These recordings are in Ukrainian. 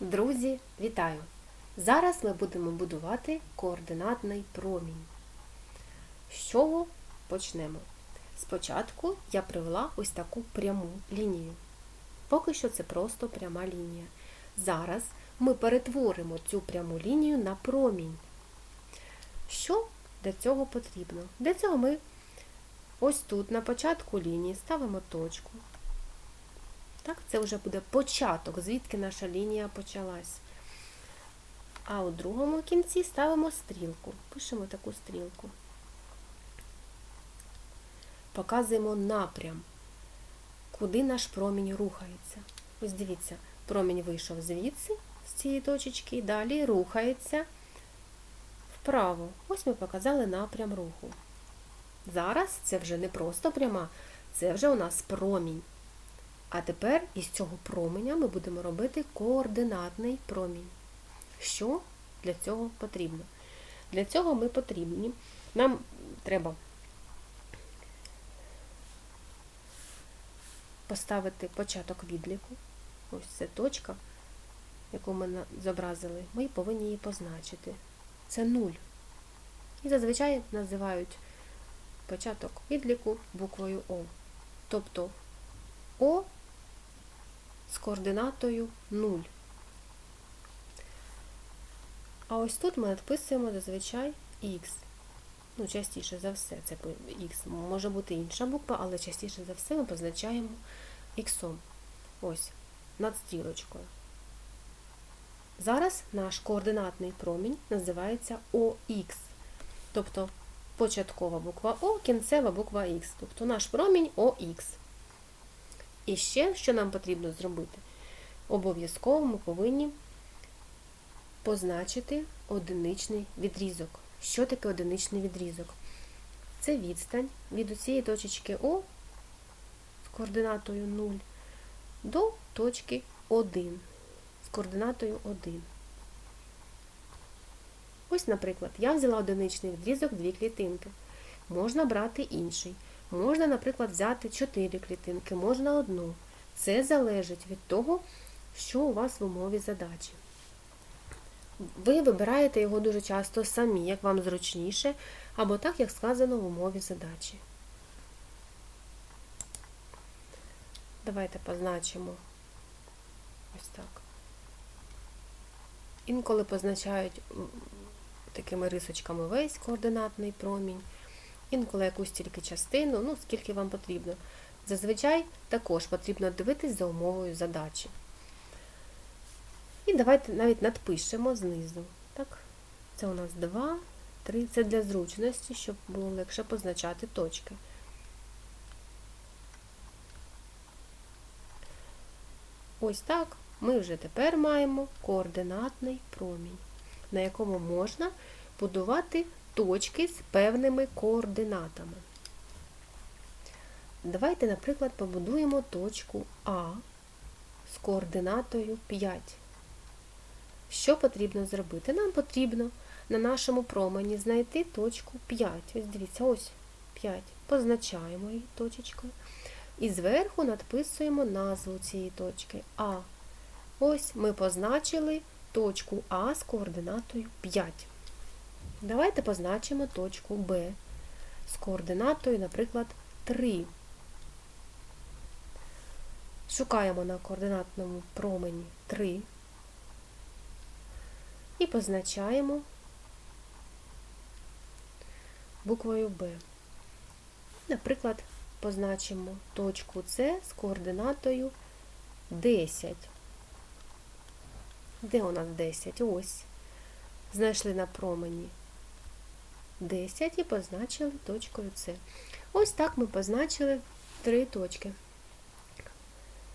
Друзі, вітаю! Зараз ми будемо будувати координатний промінь. З чого почнемо? Спочатку я привела ось таку пряму лінію. Поки що це просто пряма лінія. Зараз ми перетворимо цю пряму лінію на промінь. Що для цього потрібно? Для цього ми ось тут на початку лінії ставимо точку. Так, Це вже буде початок, звідки наша лінія почалась. А у другому кінці ставимо стрілку. Пишемо таку стрілку. Показуємо напрям, куди наш промінь рухається. Ось дивіться, промінь вийшов звідси, з цієї точечки, і далі рухається вправо. Ось ми показали напрям руху. Зараз це вже не просто пряма, це вже у нас промінь. А тепер із цього променя ми будемо робити координатний промінь. Що для цього потрібно? Для цього ми потрібні. Нам треба поставити початок відліку. Ось це точка, яку ми зобразили. Ми повинні її позначити. Це 0. І зазвичай називають початок відліку буквою О. Тобто О з координатою 0. А ось тут ми надписуємо зазвичай Х. Ну, частіше за все, це Х. Може бути інша буква, але частіше за все ми позначаємо Х. Ось, над стрілочкою. Зараз наш координатний промінь називається ОХ. Тобто початкова буква О, кінцева буква Х. Тобто наш промінь ОХ. І ще, що нам потрібно зробити? Обов'язково ми повинні позначити одиничний відрізок. Що таке одиничний відрізок? Це відстань від цієї точки О з координатою 0 до точки 1 з координатою 1. Ось, наприклад, я взяла одиничний відрізок дві клітинки. Можна брати інший. Можна, наприклад, взяти 4 клітинки, можна одну. Це залежить від того, що у вас в умові задачі. Ви вибираєте його дуже часто самі, як вам зручніше, або так, як сказано в умові задачі. Давайте позначимо ось так. Інколи позначають такими рисочками весь координатний промінь інколи якусь тільки частину, ну, скільки вам потрібно. Зазвичай також потрібно дивитись за умовою задачі. І давайте навіть надпишемо знизу. Так? Це у нас 2, 3. Це для зручності, щоб було легше позначати точки. Ось так ми вже тепер маємо координатний промінь, на якому можна будувати точки з певними координатами. Давайте, наприклад, побудуємо точку А з координатою 5. Що потрібно зробити? Нам потрібно на нашому промені знайти точку 5. Ось дивіться, ось 5. Позначаємо її точечкою. І зверху надписуємо назву цієї точки А. Ось ми позначили точку А з координатою 5. Давайте позначимо точку Б з координатою, наприклад, 3. Шукаємо на координатному промені 3 і позначаємо буквою Б. Наприклад, позначимо точку С з координатою 10. Де у нас 10? Ось. Знайшли на промені 10 і позначили точкою С. Ось так ми позначили три точки.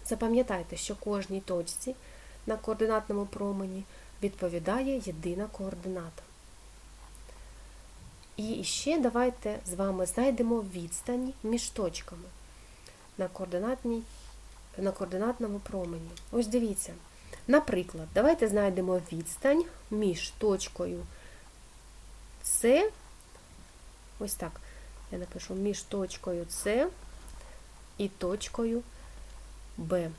Запам'ятайте, що кожній точці на координатному промені відповідає єдина координата. І ще давайте з вами знайдемо відстані між точками на, координатній, на координатному промені. Ось дивіться. Наприклад, давайте знайдемо відстань між точкою С Ось так. Я напишу між точкою С і точкою Б.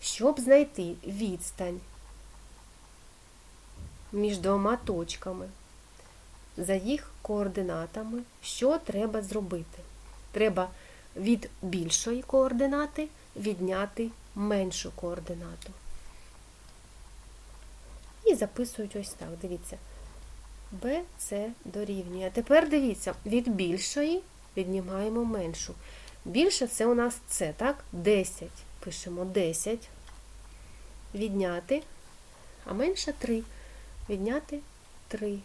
Щоб знайти відстань між двома точками за їх координатами, що треба зробити? Треба від більшої координати відняти меншу координату. І записують ось так. Дивіться. BC дорівнює. Тепер дивіться, від більшої віднімаємо меншу. Більше це у нас С, так? 10. Пишемо 10. Відняти, а менше 3. Відняти 3.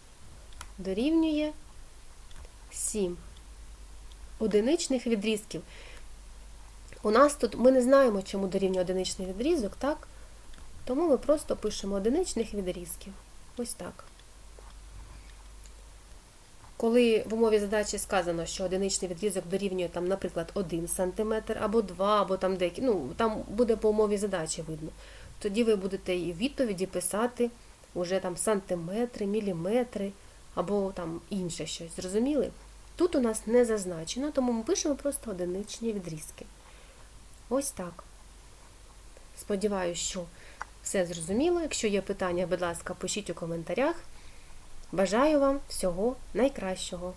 Дорівнює 7. Одиничних відрізків. У нас тут ми не знаємо, чому дорівнює одиничний відрізок, так? Тому ми просто пишемо одиничних відрізків. Ось так. Коли в умові задачі сказано, що одиничний відрізок дорівнює, там, наприклад, 1 см або 2, або там деякі, ну, там буде по умові задачі видно, тоді ви будете і в відповіді писати уже там сантиметри, міліметри або там інше щось. Зрозуміли? Тут у нас не зазначено, тому ми пишемо просто одиничні відрізки. Ось так. Сподіваюсь, що все зрозуміло. Якщо є питання, будь ласка, пишіть у коментарях. Бажаю вам всього найкращого!